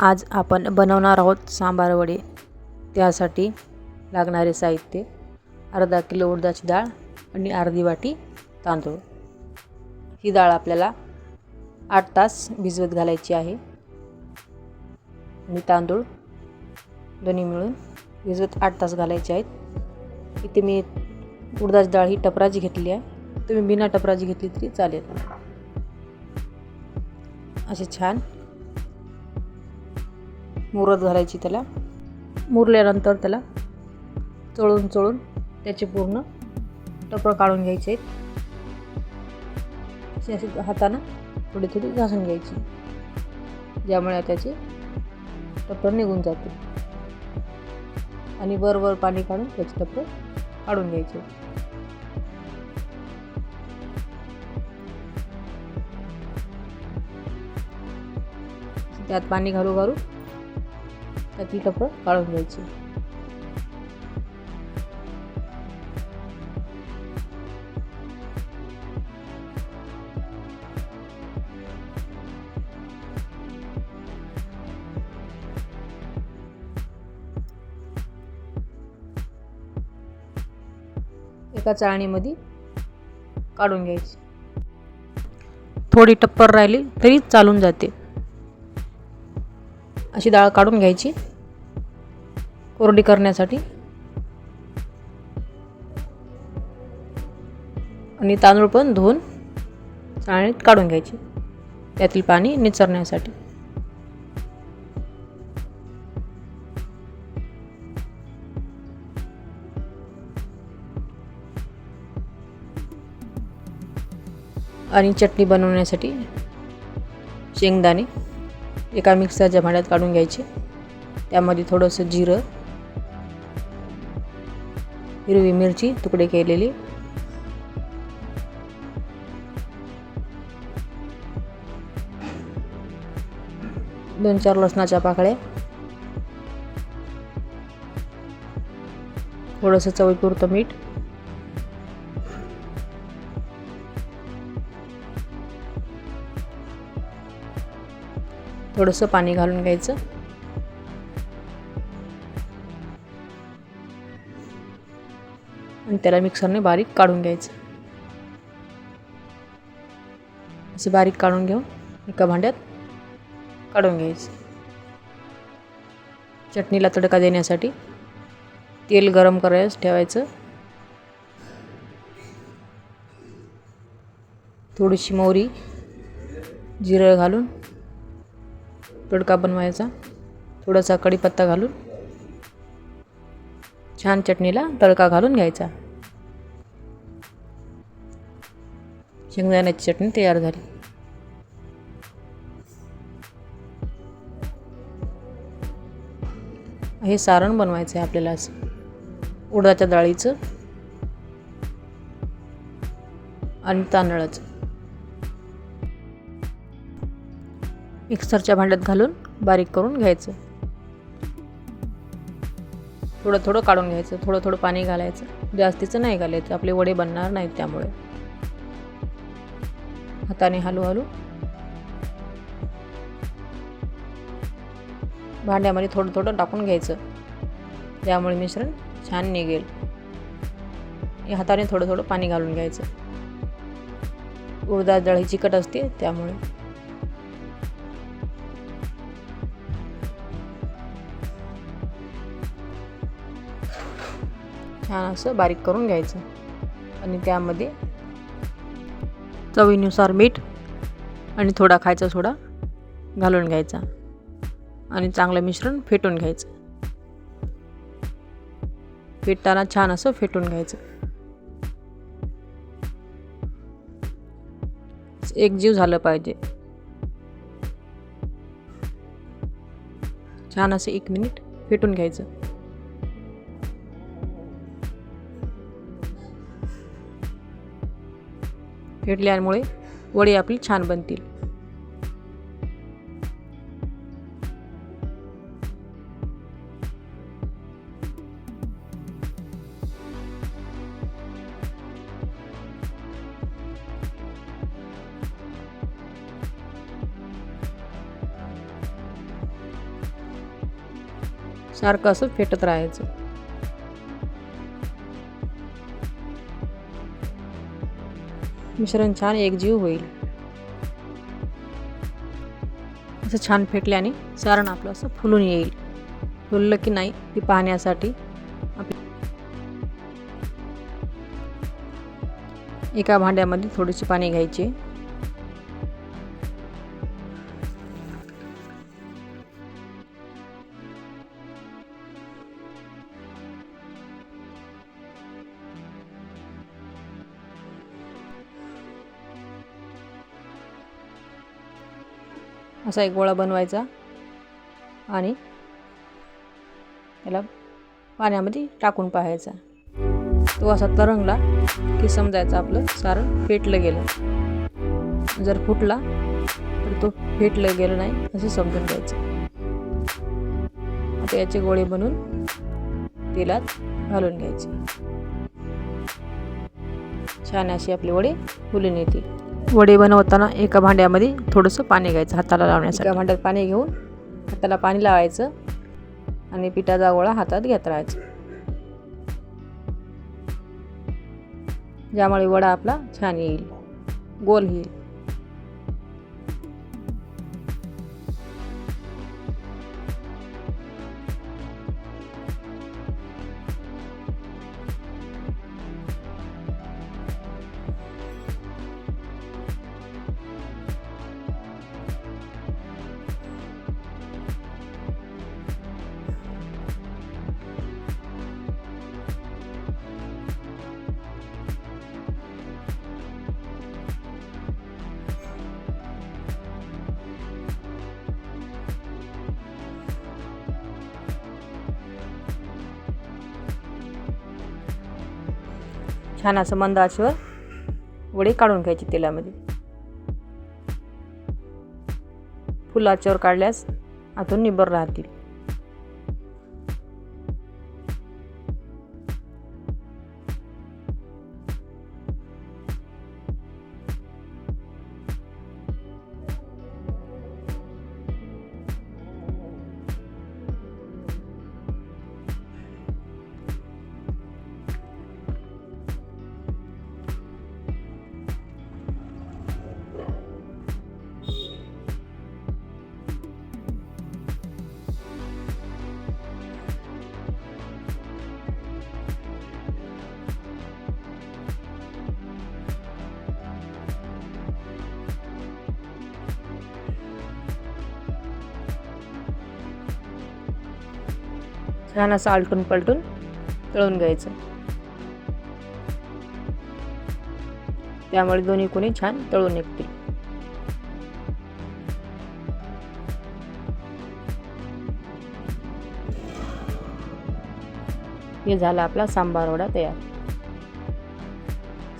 आज आपण बनवणार आहोत सांबार वडे. त्यासाठी लागणारे साहित्य अर्धा किलो उडदाची डाळ आणि अर्धी वाटी तांदूळ. ही डाळ आपल्याला आठ तास भिजवत घालायची आहे. आणि तांदूळ दोन्ही मिळून भिजवत आठ तास घालायचे आहेत. इथे मी उडदाची डाळ ही टपराची घेतली आहे. तुम्ही बिना टपराची घेतली तरी चालेल. असे छान मुरत घालायची त्याला. मुरल्यानंतर त्याला चळून चळून त्याचे पूर्ण टपरं काढून घ्यायचे आहेत. असे हातानं थोडी थोडी घासून घ्यायची. ज्यामुळे त्याचे टपरं निघून जाते आणि वरवर पाणी काढून त्याचे टपरं काढून घ्यायचे. त्यात पाणी घालू घालू ती टपरं काढून घ्यायची एका चाळणीमध्ये काढून घ्यायची. थोडी टप्पर राहिली तरी चालून जाते. अशी डाळ काढून घ्यायची. कोरडी करण्यासाठी. आणि तांदूळ पण धुवून चाळणीत काढून घ्यायची. त्यातील पाणी निचरण्यासाठी. आणि चटणी बनवण्यासाठी शेंगदाणे. एका मिक्सरच्या भांड्यात काढून घ्यायचे. त्यामध्ये थोडंसं जिरं हिरवी मिरची तुकडे केलेली. दोन चार लसणाच्या पाकळ्या. थोडंसं चवीपुरतं मीठ. थोडंसं पाणी घालून घ्यायचं. आणि त्याला मिक्सरने बारीक काढून घ्यायचं. असं बारीक काढून घेऊन एका भांड्यात काढून घ्यायचं. चटणीला तडका देण्यासाठी तेल गरम करायचं ठेवायचं. थोडीशी मोहरी जिरं घालून तडका बनवायचा? थोडासा कढीपत्ता घालून. छान चटणीला तडका घालून घ्यायचा. शेंगदाण्याची चटणी तयार झाली. हे सारण बनवायचं आहे आपल्याला असं. उडदाच्या डाळीचं आणि तांदळाचं. मिक्सरच्या भांड्यात घालून बारीक करून घ्यायचं. थोडं थोडं काढून घ्यायचं थोडं थोडं पाणी घालायचं. जास्तीचं नाही घालायचं आपले वडे बनणार नाहीत त्यामुळे. हाताने हळूहळू भांड्यामध्ये थोडं थोडं टाकून घ्यायचं. त्यामुळे मिश्रण छान निघेल. हाताने थोडं थोडं पाणी घालून घ्यायचं. उडदा डाळ ही चिकट असते त्यामुळे. छान असं बारीक करून घ्यायचं. आणि त्यामध्ये चवीनुसार मीठ आणि थोडा खायचा सोडा घालून घ्यायचा. आणि चांगलं मिश्रण फेटून घ्यायचं. फेटताना छान असं फेटून घ्यायचं. एकजीव झालं पाहिजे. छान असं एक मिनिट फेटून घ्यायचं. फेटल्यामुळे वडे आपली छान बनतील. सारखं असं फेटत राहायचं. मिश्रण छान एकजीव होईल. असं छान फेटल्याने सारण आपलं असं फुलून येईल. फुललं की नाही ती पाहण्यासाठी एका भांड्यामध्ये थोडीशी पाणी घ्यायचे. असा एक गोळा बनवायचा. आणि त्याला पाण्यामध्ये टाकून पाहायचा. तो असा तरंगला की समजायचं आपलं सारण फेटलं गेलं. जर फुटला तर तो फेटलं गेलं नाही असं समजून घ्यायचं. आता याचे गोळे बनवून तेलात घालून घ्यायचे. छान अशी आपले वडे फुलून येतील. वडे बनवताना एका भांड्यामध्ये थोडंसं पाणी घ्यायचं हाताला लावण्यासाठी. एका भांड्यात पाणी घेऊन हाताला पाणी लावायचं आणि पिठाचा गोळा हातात घेत राहायचा. ज्यामुळे वडा आपला छान येईल गोल येईल. छान असं मंद आचेवर वडे काढून घ्यायचे तेलामध्ये. फुलाच्यावर काढल्यास आतून निबर राहतील. छान असं आलटून पलटून तळून घ्यायचं. त्यामुळे दोन्ही कोणी छान तळून निघतील. हे झाला आपला सांबार वडा तयार.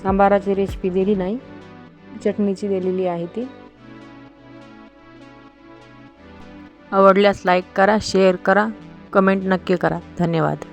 सांबाराची रेसिपी दिली नाही. चटणीची दिलेली आहे ती. आवडल्यास लाईक करा शेअर करा. कमेंट नक्की करा. धन्यवाद.